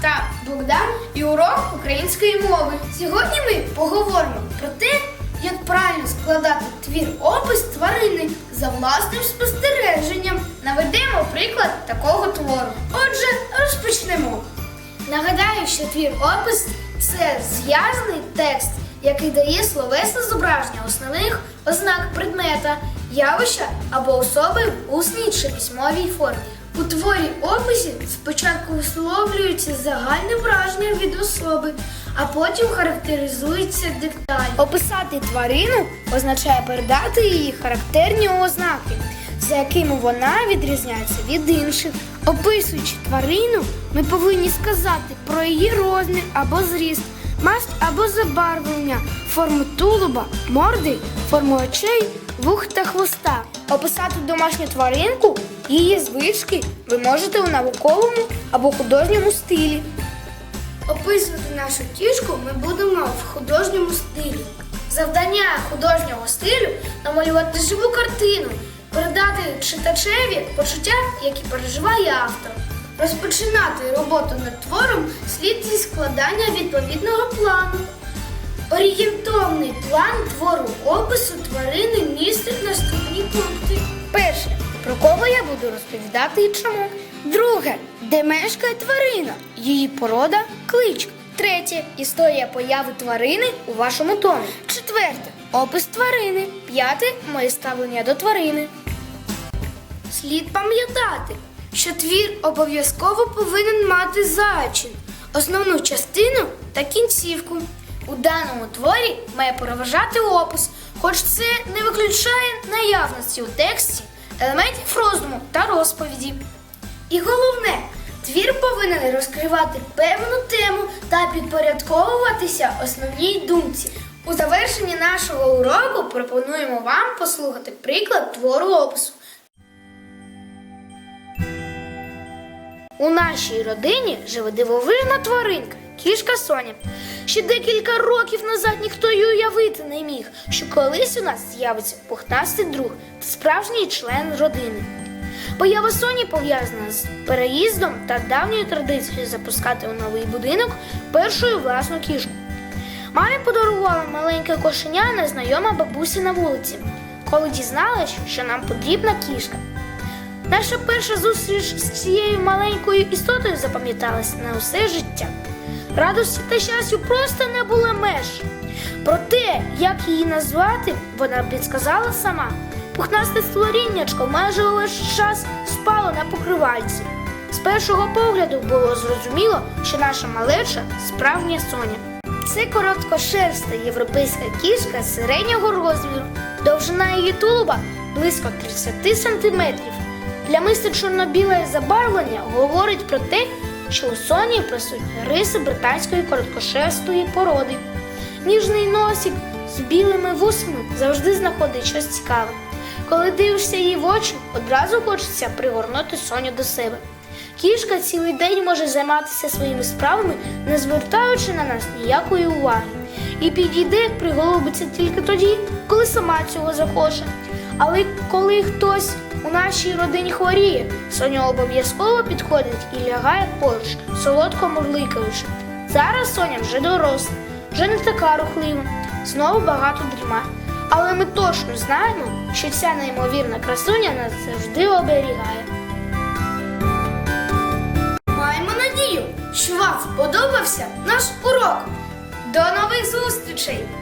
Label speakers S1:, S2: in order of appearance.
S1: та Богдан і урок української мови. Сьогодні ми поговоримо про те, як правильно складати твір опис тварини за власним спостереженням. Наведемо приклад такого твору. Отже, розпочнемо. Нагадаю, що твір опис це зв'язаний текст, який дає словесне зображення основних ознак предмета, явища або особи в усній чи письмовій формі. У творі описі спочатку висловлюється загальне враження від особи, а потім характеризується деталі. Описати тварину означає передати її характерні ознаки, за якими вона відрізняється від інших. Описуючи тварину, ми повинні сказати про її розмір або зріст, масть або забарвлення, форму тулуба, морди, форму очей, вух та хвоста. Описати домашню тваринку, її звички ви можете у науковому або художньому стилі. Описувати нашу кішку ми будемо в художньому стилі. Завдання художнього стилю намалювати живу картину, передати читачеві почуття, які переживає автор. Розпочинати роботу над твором слід зі складання відповідного плану. Орієнтовний план твору опису тварини містить наступні пункти. Перше. Про кого я буду розповідати і чому. Друге. Де мешкає тварина? Її порода, кличка. Третє. Історія появи тварини у вашому домі. Четверте. Опис тварини. П'яте. Моє ставлення до тварини. Слід пам'ятати, що твір обов'язково повинен мати зачин, основну частину та кінцівку. У даному творі має переважати опис, хоч це не виключає наявності у тексті елементів роздуму та розповіді. І головне, твір повинен розкривати певну тему та підпорядковуватися основній думці. У завершенні нашого уроку пропонуємо вам послухати приклад твору опису. У нашій родині живе дивовижна тваринка, кішка Соня. Ще декілька років назад ніхто й уявити не міг, що колись у нас з'явиться пухнастий друг та справжній член родини. Поява Соні пов'язана з переїздом та давньою традицією запускати у новий будинок першою власну кішку. Мамі подарувала маленьке кошеня незнайома бабусі на вулиці, коли дізналась, що нам потрібна кішка. Наша перша зустріч з цією маленькою істотою запам'яталась на усе життя. Радості та щастю просто не було меж. Про те, як її назвати, вона підсказала сама. Пухнасте створіннячко майже увесь час спало на покривальці. З першого погляду було зрозуміло, що наша малеча справжня соня. Це короткошерста європейська кішка середнього розміру. Довжина її тулуба близько 30 сантиметрів. Плямисте чорно-біле забарвлення говорить про те, що у соні присутні риси британської короткошерстої породи. Ніжний носик з білими вусами завжди знаходить щось цікаве. Коли дивишся їй в очі, одразу хочеться пригорнути соню до себе. Кішка цілий день може займатися своїми справами, не звертаючи на нас ніякої уваги. І підійде, приголубиться тільки тоді, коли сама цього захоче. Але коли хтось у нашій родині хворіє, Соня обов'язково підходить і лягає поруч, солодко мурликаючи. Зараз Соня вже доросла, вже не така рухлива, знову багато дріма. Але ми точно знаємо, що ця неймовірна красуня нас завжди оберігає. Маємо надію, що вам сподобався наш урок. До нових зустрічей!